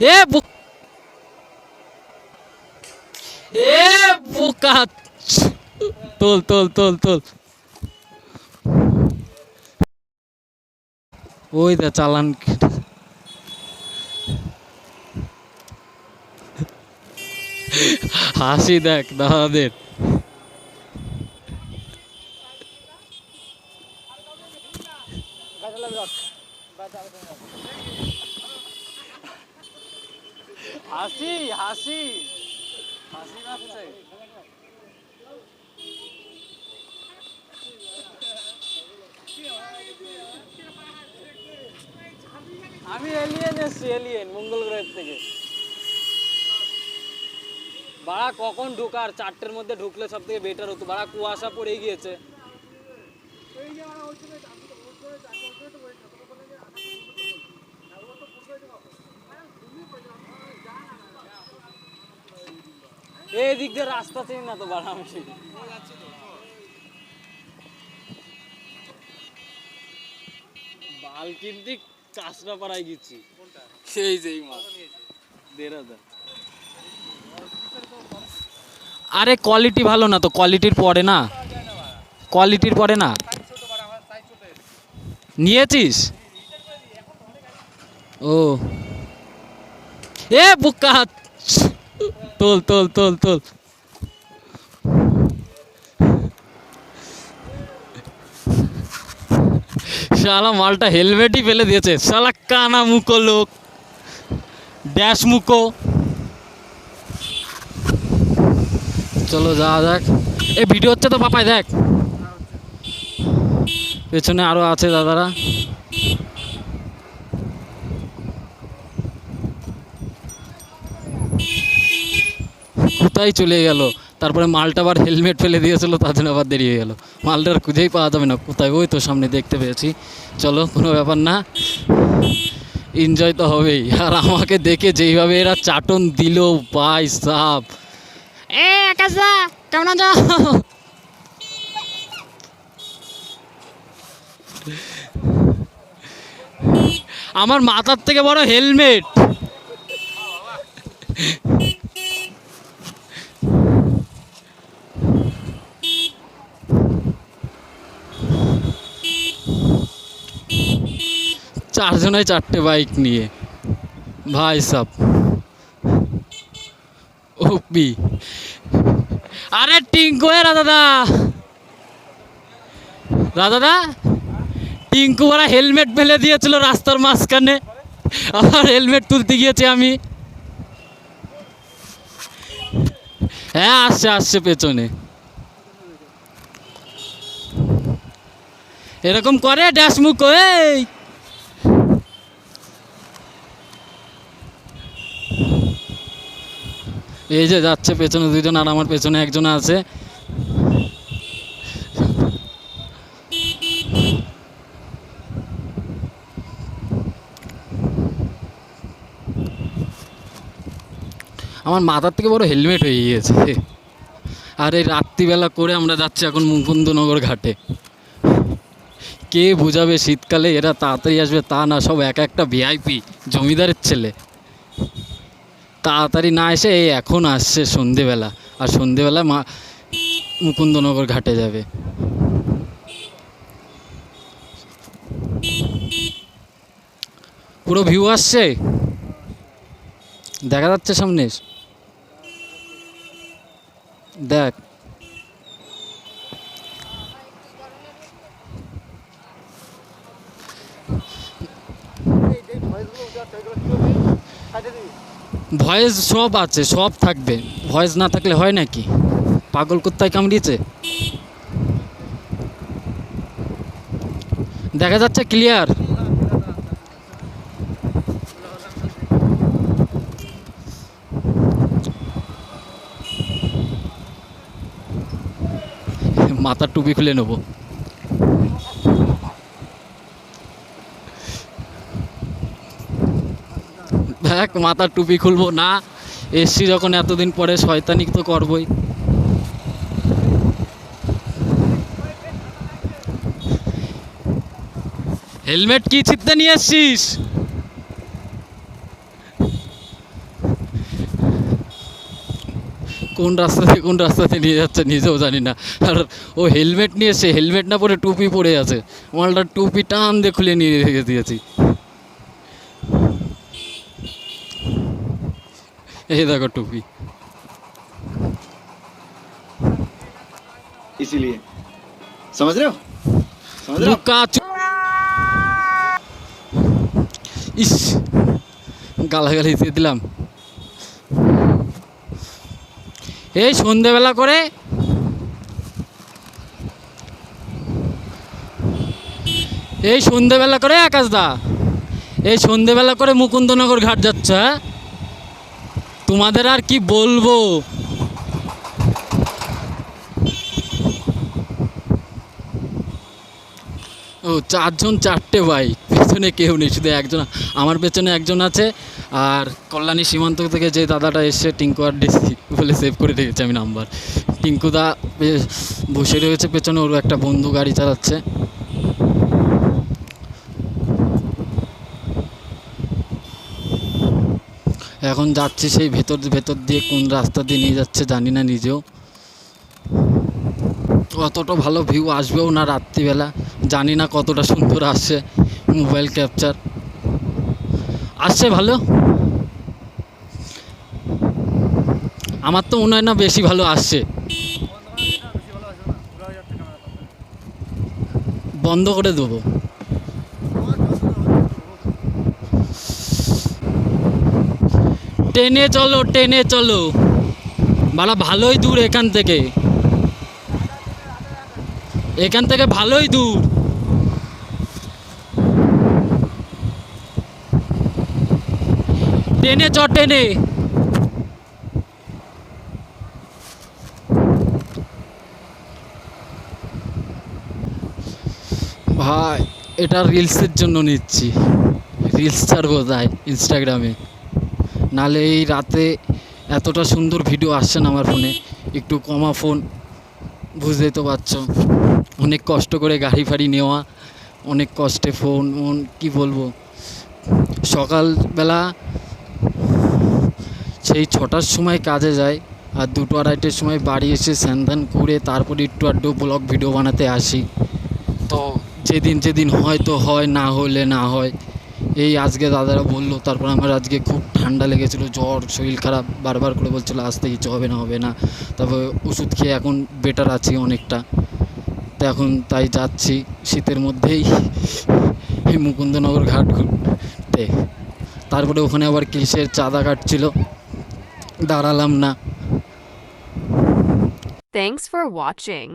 এ এ বোকা। তোল তোল তোল তোল। ওই দা চালান হাসি দেখ দাদাদের। হাসি হাসি। হাসি পাচ্ছে আমি এলিয়েন এসছি এলিয়েন মঙ্গল গ্রহের থেকে। বাড়া কখন ঢুকার? চারটের মধ্যে ঢুকলে সব থেকে বেটার হতো। বাড়া কুয়াশা পড়ে গিয়েছে। এই দিক দিয়ে রাস্তা চেন না তো বাড়া আমি বাল কিনতে কাঁচরা পাড়ায় গেছি। সেই যেই মাছ। দেড় হাজার। আরে কোয়ালিটি ভালো না তো কোয়ালিটির পরে না। কোয়ালিটির পরে না। নিয়েছিস? ও। এ, বুকা। তোল তোল তোল তোল। শালা, মালটা হেলমেটই ফেলে দিয়েছে। শালা, কানা মুখো লোক। ড্যাশ মুখো। চলো, যাওয়া যাক। এ ভিডিও হচ্ছে তো, পাপাই, দেখ। পেছনে আরও আছে দাদারা। কোথায় চলে গেল? তারপরে মালটা আবার হেলমেট ফেলে দিয়েছিল, তার জন্য আবার দেরি হয়ে গেল। মালটা আর খুঁজেই পাওয়া যাবে না। কোথায়? ওই তো সামনে দেখতে পেয়েছি। চলো, কোনো ব্যাপার না। এনজয় তো হবেই। আর আমাকে দেখে যেইভাবে এরা চাটন দিল বাই সাপ এ কেমন আছো? আমার মাথার থেকে বড় হেলমেট। চারজনে চারটে বাইক নিয়ে। ভাই সাব। ওপি আরে টিঙ্কু, এ দাদা দাদা টিঙ্কু ওরা হেলমেট ফেলে দিয়েছিল রাস্তার মাঝখানে। আবার হেলমেট তুলতে গিয়েছি আমি। হ্যাঁ আসছে আসছে পেছনে। এরকম করে ড্যাশ মুখ, এই। এই যে যাচ্ছে পেছনে দুজন আর আমার পেছনে একজন আছে। আমার মাথার থেকে বড় হেলমেট হয়ে গিয়েছে। আর এই রাত্রিবেলা করে আমরা যাচ্ছি এখন মুকুন্দনগর ঘাটে। কে বোঝাবে শীতকালে এরা তাড়াতাড়ি আসবে তা না, সব এক একটা ভিআইপি জমিদারের ছেলে। তাড়াতাড়ি না এসে এই এখন আসছে সন্ধেবেলা। আর সন্ধেবেলা মা মুকুন্দনগর ঘাটে যাবে। পুরো ভিউ আসছে? দেখা যাচ্ছে সামনে। দেখ। ভয়েস সব আছে, সব থাকবে। ভয়েস না থাকলে হয় নাকি? পাগল কোথায় কামড়িয়েছে? দেখা যাচ্ছে ক্লিয়ার মাথার টুপি খুলে নেব। যাক, মাথার টুপি খুলবো। না, এসছি যখন এতদিন পরে, শয়তানি তো করবই। হেলমেট কি ছিটতে নিয়ে এসছিস? কোন রাস্তাতে কোন রাস্তাতে নিয়ে যাচ্ছে নিজেও জানি না। আর ও হেলমেট নিয়ে এসে হেলমেট না পরে টুপি পরে আছে। মালটা টুপি টান দিয়ে খুলে নিয়ে রেখে দিয়েছি। এই দেখো টুপি इसीलिए समझ रहे हो समझ रहे हो লুকা চু- ইস গালাগালি দিয়ে দিলাম এই সন্ধেবেলা করে এই সন্ধেবেলা করে আকাশদা এই সন্ধেবেলা করে মুকুন্দনগর ঘাট যাচ্ছে হ্যাঁ তোমাদের আর কি বলব? ও, চারজন চারটে ভাই। পেছনে কেউ নেই, শুধু একজন। আমার পেছনে একজন আছে, আর কল্যাণী সীমান্ত থেকে যে দাদাটা এসছে, টিঙ্কু আর ডিসি, বলে সেভ করে রেখেছি আমি নাম্বার টিঙ্কুদা বসে রয়েছে পেছনে, ওর একটা বন্ধু গাড়ি চালাচ্ছে। এখন যাচ্ছি সেই ভেতর ভেতর দিয়ে কোন রাস্তা দিয়ে নিয়ে যাচ্ছে জানি না নিজেও। অতটা ভালো ভিউ আসবেও না রাত্রিবেলা, জানি না কতটা সুন্দর আসছে মোবাইল ক্যাপচার আসছে ভালো? আমার তো মনে হয় না বেশি ভালো আসছে। বন্ধ করে দেবো। টেনে চলো টেনে চলো। বাড়া ভালোই দূর এখান থেকে। এখান থেকে ভালোই দূর। টেনে চ, টেনে। ভাই, এটা রিলসের জন্য নিচ্ছি। রিলস ছাড়বো তাই ইনস্টাগ্রামে নালে এই রাতে এতটা সুন্দর ভিডিও আসছে না আমার ফোনে। একটু কমা ফোন, বুঝতেই তো পারছ। অনেক কষ্ট করে গাড়ি ফাড়ি নেওয়া, অনেক কষ্টে ফোন, মন, কী বলব? সকালবেলা সেই ছটার সময় কাজে যায় আর দুটো আড়াইটের সময় বাড়ি এসে স্যানধান করে তারপরে একটু আড্ডু ব্লগ ভিডিও বানাতে আসি। তো যেদিন যেদিন হয়তো হয়, না হলে না হয়। এই আজকে দাদারা বলল, তারপর আমার আজকে খুব ঠান্ডা লেগেছিলো, জ্বর, শরীর খারাপ, বারবার করে বলছিলো আসতে কিছু হবে না হবে না। তারপর ওষুধ খেয়ে এখন বেটার আছি অনেকটা। তো এখন তাই যাচ্ছি শীতের মধ্যেই এই মুকুন্দনগর ঘাট ঘুরতে। তারপরে ওখানে আবার কিসের চাঁদা কাটছিল, দাঁড়ালাম না। Thanks for watching.